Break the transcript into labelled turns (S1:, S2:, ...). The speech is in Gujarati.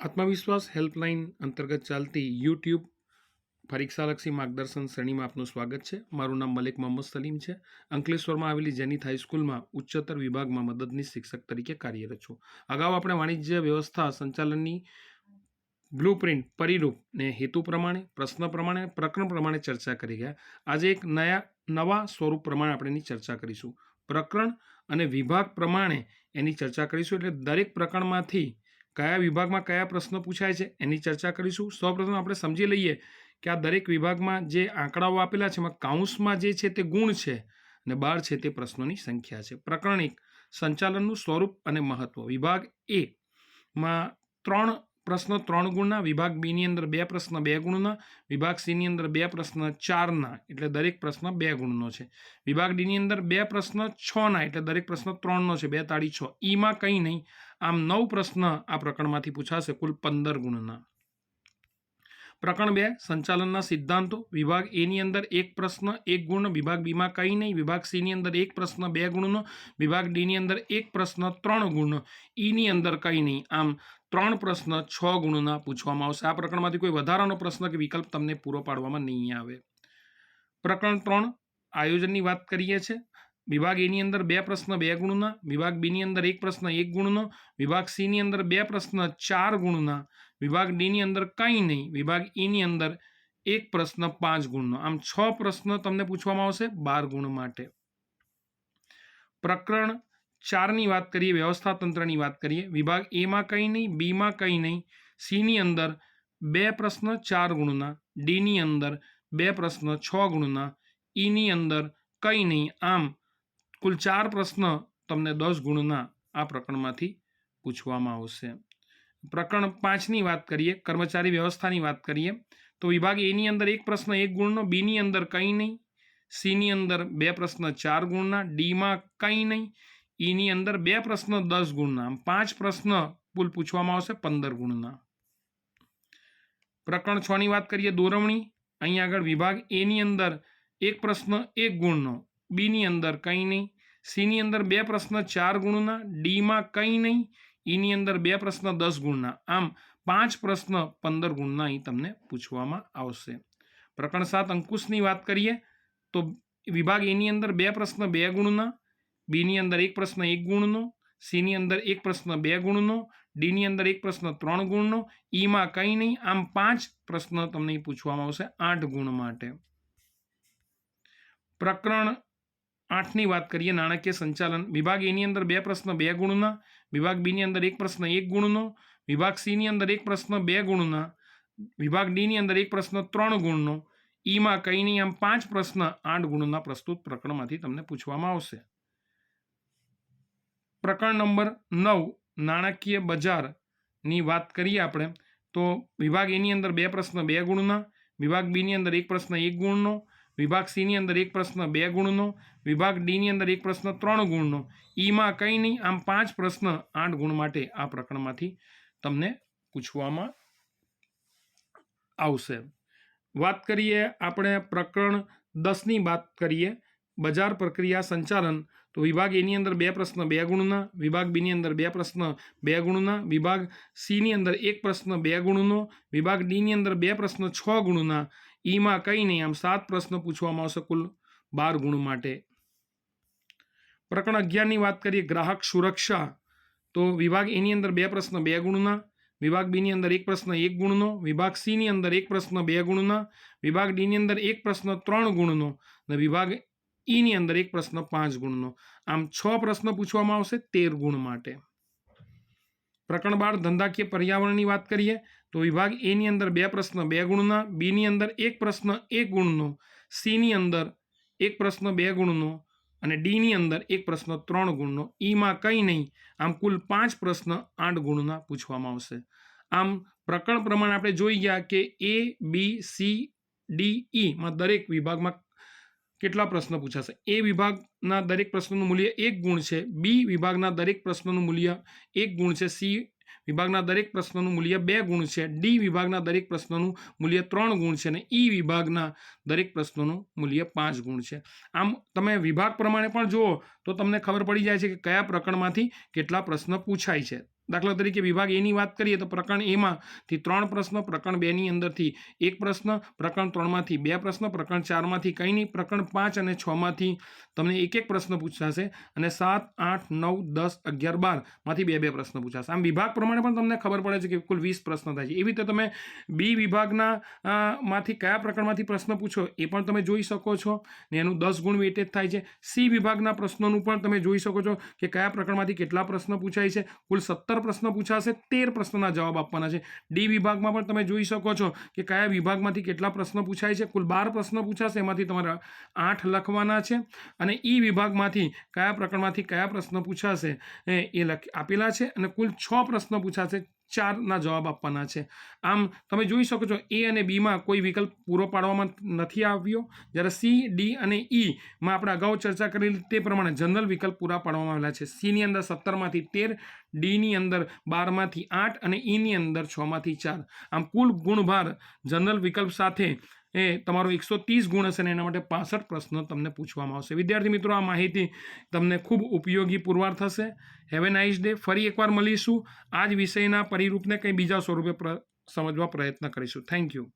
S1: આત્મવિશ્વાસ હેલ્પલાઇન અંતર્ગત ચાલતી યુટ્યુબ પરીક્ષાલક્ષી માર્ગદર્શન શ્રેણીમાં આપનું સ્વાગત છે. મારું નામ મલિક મોહમ્મદ સલીમ છે. અંકલેશ્વરમાં આવેલી જેનિથ હાઈસ્કૂલમાં ઉચ્ચતર વિભાગમાં મદદનીશ શિક્ષક તરીકે કાર્યરત છું. અગાઉ આપણે વાણિજ્ય વ્યવસ્થા સંચાલનની બ્લુપ્રિન્ટ પરિરૂપ ને હેતુ પ્રમાણે, પ્રશ્ન પ્રમાણે, પ્રકરણ પ્રમાણે ચર્ચા કરી ગયા. આજે એક નયા, નવા સ્વરૂપ પ્રમાણે આપણે એની ચર્ચા કરીશું. પ્રકરણ અને વિભાગ પ્રમાણે એની ચર્ચા કરીશું એટલે દરેક પ્રકરણમાંથી કયા વિભાગમાં કયા પ્રશ્નો પૂછાય છે એની ચર્ચા કરીશું. સૌપ્રથમ આપણે સમજી લઈએ કે આ દરેક વિભાગમાં જે આંકડાઓ આપેલા છે, એમાં કાઉન્સમાં જે છે તે ગુણ છે અને બાર છે તે પ્રશ્નોની સંખ્યા છે. પ્રકરણ એક, સંચાલનનું સ્વરૂપ અને મહત્વ. વિભાગ એ માં ત્રણ પ્રશ્નો ત્રણ ગુણના, વિભાગ બીની અંદર બે પ્રશ્ન બે ગુણના, વિભાગ સીની અંદર બે પ્રશ્ન ચારના, એટલે દરેક પ્રશ્ન બે ગુણનો છે. વિભાગ ડીની અંદર બે પ્રશ્ન છના, એટલે દરેક પ્રશ્ન ત્રણનો છે, બે તાળી છ. ઈમાં કંઈ નહીં. આમ નવ પ્રશ્ન આ પ્રકરણમાંથી પૂછાશે, કુલ પંદર ગુણના. પ્રકરણ બે, સંચાલનના સિદ્ધાંતો. વિભાગ એની અંદર એક પ્રશ્ન, એક ગુણ વિભાગ બીમાં કંઈ નહીં. વિભાગ સીની અંદર એક પ્રશ્ન, બે ગુણનો. વિભાગ ડીની અંદર એક પ્રશ્ન, ત્રણ ગુણનો. ઈની અંદર કંઈ નહીં. આમ ત્રણ પ્રશ્ન, છ ગુણના પૂછવામાં આવશે. આ પ્રકરણમાંથી કોઈ વધારાનો પ્રશ્ન કે વિકલ્પ તમને પૂરો પાડવામાં નહીં આવે. પ્રકરણ ત્રણ, આયોજનની વાત કરીએ છીએ. વિભાગ એની અંદર બે પ્રશ્ન બે ગુણના વિભાગ બીની અંદર એક પ્રશ્ન એક ગુણનો વિભાગ સીની અંદર બે પ્રશ્ન ચાર ગુણના વિભાગ ડીની અંદર કંઈ નહીં વિભાગ ઈની અંદર એક પ્રશ્ન પાંચ ગુણનો આમ છ પ્રશ્ન તમને પૂછવામાં આવશે બાર ગુણ માટે પ્રકરણ ચારની વાત કરીએ વ્યવસ્થા તંત્રની વાત કરીએ વિભાગ એમાં કંઈ નહીં બીમાં કંઈ નહીં સીની અંદર બે પ્રશ્ન ચાર ગુણના ડીની અંદર બે પ્રશ્ન છ ગુણના ઈની અંદર કંઈ નહીં આમ કુલ ચાર પ્રશ્ન તમને દસ ગુણના આ પ્રકરણમાંથી પૂછવામાં આવશે. પ્રકરણ પાંચની વાત કરીએ, કર્મચારી વ્યવસ્થાની વાત કરીએ, તો વિભાગ એની અંદર એક પ્રશ્ન એક ગુણનો, બીની અંદર કંઈ નહીં, સીની અંદર બે પ્રશ્ન ચાર ગુણના, ડીમાં કંઈ નહીં, ઈની અંદર બે પ્રશ્ન દસ ગુણના. પાંચ પ્રશ્ન કુલ પૂછવામાં આવશે પંદર ગુણના. પ્રકરણ છની વાત કરીએ, દોરવણી. અહીં આગળ વિભાગ એની અંદર એક પ્રશ્ન એક ગુણનો બીની અંદર કંઈ નહીં. સીની અંદર બે પ્રશ્ન ચાર ગુણના, ડીમાં કંઈ નહીં. ઈની અંદર બે પ્રશ્ન દસ ગુણના. આમ પાંચ પ્રશ્ન પંદર ગુણના અહીં તમને પૂછવામાં આવશે. પ્રકરણ સાત અંકુશની વાત કરીએ તો વિભાગ એની અંદર બે પ્રશ્ન બે ગુણના, બીની અંદર એક પ્રશ્ન એક ગુણનો, સીની અંદર એક પ્રશ્ન બે ગુણનો, ડીની અંદર એક પ્રશ્ન ત્રણ ગુણનો, ઈમાં કંઈ નહીં. આમ પાંચ પ્રશ્ન તમને પૂછવામાં આવશે આઠ ગુણ માટે. પ્રકરણ આઠની વાત કરીએ, નાણાકીય સંચાલન. વિભાગ એની અંદર બે પ્રશ્ન, બે ગુણના. વિભાગ બીની અંદર એક પ્રશ્ન, એક ગુણનો. વિભાગ સીની અંદર એક પ્રશ્ન, બે ગુણના. વિભાગ ડીની અંદર એક પ્રશ્ન, ત્રણ ગુણનો. ઈમાં કંઈ નહીં, આમ પાંચ પ્રશ્ન, આઠ ગુણના પ્રસ્તુત પ્રકરણમાંથી તમને પૂછવામાં આવશે. પ્રકરણ નંબર નવ, નાણાકીય બજારની વાત કરીએ આપણે, તો વિભાગ એની અંદર બે પ્રશ્ન, બે ગુણના. વિભાગ બીની અંદર એક પ્રશ્ન, એક ગુણનો. વિભાગ સીની અંદર એક પ્રશ્ન બે ગુણનો, વિભાગ ડીની અંદર એક પ્રશ્ન ત્રણ ગુણનો. ઈમાં કંઈ નહીં, આમ પાંચ પ્રશ્ન આઠ ગુણ માટે આ પ્રકરણમાંથી તમને પૂછવામાં આવશે. વાત કરીએ આપણે પ્રકરણ દસની વાત કરીએ, બજાર પ્રક્રિયા સંચાલન. તો વિભાગ એની અંદર બે પ્રશ્ન બે ગુણના, વિભાગ બીની અંદર બે પ્રશ્ન બે ગુણના, વિભાગ સીની અંદર એક પ્રશ્ન બે ગુણનો, વિભાગ ડીની અંદર બે પ્રશ્ન છ ગુણના. ઈમાં કંઈ નહીં. આમ સાત પ્રશ્ન પૂછવામાં આવશે કુલ બાર ગુણ માટે. પ્રકરણ અગિયારની વાત કરીએ ગ્રાહક સુરક્ષા. તો વિભાગ એની અંદર બે પ્રશ્ન બે ગુણના. વિભાગ બીની અંદર એક પ્રશ્ન એક ગુણનો. વિભાગ સીની અંદર એક પ્રશ્ન બે ગુણના. વિભાગ ડીની અંદર એક પ્રશ્ન ત્રણ ગુણનો. અને વિભાગ ઈની અંદર એક પ્રશ્ન પાંચ ગુણનો. આમ છ પ્રશ્ન પૂછવામાં આવશે તેર ગુણ માટે. પ્રકરણ બાર, ધંધાકીય પર્યાવરણની વાત કરીએ, તો વિભાગ એની અંદર બે પ્રશ્ન, બે ગુણના બીની અંદર એક પ્રશ્ન, એક ગુણનો સીની અંદર એક પ્રશ્ન, બે ગુણનો અને ડીની અંદર એક પ્રશ્ન, ત્રણ ગુણનો. ઈમાં કંઈ નહીં, આમ કુલ પાંચ પ્રશ્ન, આઠ ગુણના પૂછવામાં આવશે. આમ પ્રકરણ પ્રમાણે આપણે જોઈ ગયા કે એ બી સી ડી ઈમાં દરેક વિભાગમાં કેટલા પ્રશ્ન પૂછાશે? એ વિભાગના દરેક પ્રશ્નનું મૂલ્ય એક ગુણ છે. બી વિભાગના દરેક પ્રશ્નનું મૂલ્ય એક ગુણ છે. સી વિભાગના દરેક પ્રશ્નનું મૂલ્ય બે ગુણ છે. ડી વિભાગના દરેક પ્રશ્નનું મૂલ્ય ત્રણ ગુણ છે અને ઈ વિભાગના દરેક પ્રશ્નોનું મૂલ્ય પાંચ ગુણ છે. આમ તમે વિભાગ પ્રમાણે પણ જુઓ તો તમને ખબર પડી જાય છે કે કયા પ્રકરણમાંથી કેટલા પ્રશ્ન પૂછાય છે. દાખલા તરીકે વિભાગ એની વાત કરીએ તો પ્રકરણ એમાંથી ત્રણ પ્રશ્ન, પ્રકરણ બેની અંદરથી એક પ્રશ્ન, પ્રકરણ ત્રણમાંથી બે પ્રશ્ન, પ્રકરણ ચારમાંથી કંઈ નહીં, પ્રકરણ પાંચ અને છમાંથી તમને એક એક પ્રશ્ન પૂછાશે અને સાત, આઠ, નવ, દસ, અગિયાર બારમાંથી બે બે પ્રશ્ન પૂછાશે. આમ વિભાગ પ્રમાણે પણ તમને ખબર પડે છે કે કુલ વીસ પ્રશ્ન થાય છે. એવી રીતે તમે બી વિભાગના માંથી કયા પ્રકરણમાંથી પ્રશ્ન પૂછો એ પણ તમે જોઈ શકો છો ને એનું દસ ગુણ વેટેજ થાય છે. સી વિભાગના પ્રશ્નોનું પણ તમે જોઈ શકો છો કે કયા પ્રકરણમાંથી કેટલા પ્રશ્ન પૂછાય છે. કુલ સત્તર પ્રશ્ન પૂછાશે, તેર પ્રશ્નના જવાબ આપવાના છે. ડી વિભાગમાં પણ તમે જોઈ શકો છો કે કયા વિભાગમાંથી કેટલા પ્રશ્ન પૂછાય છે. કુલ બાર પ્રશ્ન પૂછાશે, એમાંથી તમારે આઠ લખવાના છે. અને ઈ વિભાગમાંથી કયા પ્રકરણમાંથી કયા પ્રશ્ન પૂછાશે એ લખ આપેલા છે. અને કુલ છ પ્રશ્ન પૂછાશે. ચારના જવાબ આપવાના છે. આમ તમે જોઈ શકો છો એ અને બીમાં કોઈ વિકલ્પ પૂરો પાડવામાં નથી આવ્યો. જ્યારે સી, ડી અને ઈમાં આપણે અગાઉ ચર્ચા કરેલી તે પ્રમાણે જનરલ વિકલ્પ પૂરા પાડવામાં આવેલા છે. સીની અંદર સત્તરમાંથી તેર ડીની અંદર બારમાંથી આઠ અને ઈની અંદર છમાંથી ચાર. આમ કુલ ગુણભાર જનરલ વિકલ્પ સાથે એ તમારો એકસો ત્રીસ ગુણ હશે ને એના માટે પાસઠ પ્રશ્નો તમને પૂછવામાં આવશે. વિદ્યાર્થી મિત્રો, આ માહિતી તમને ખૂબ ઉપયોગી પુરવાર થશે. હેવ નાઇસ ડે ફરી એકવાર મળીશું. આ જ વિષયના પરિરૂપને કંઈ બીજા સ્વરૂપે સમજવા પ્રયત્ન કરીશું. Thank you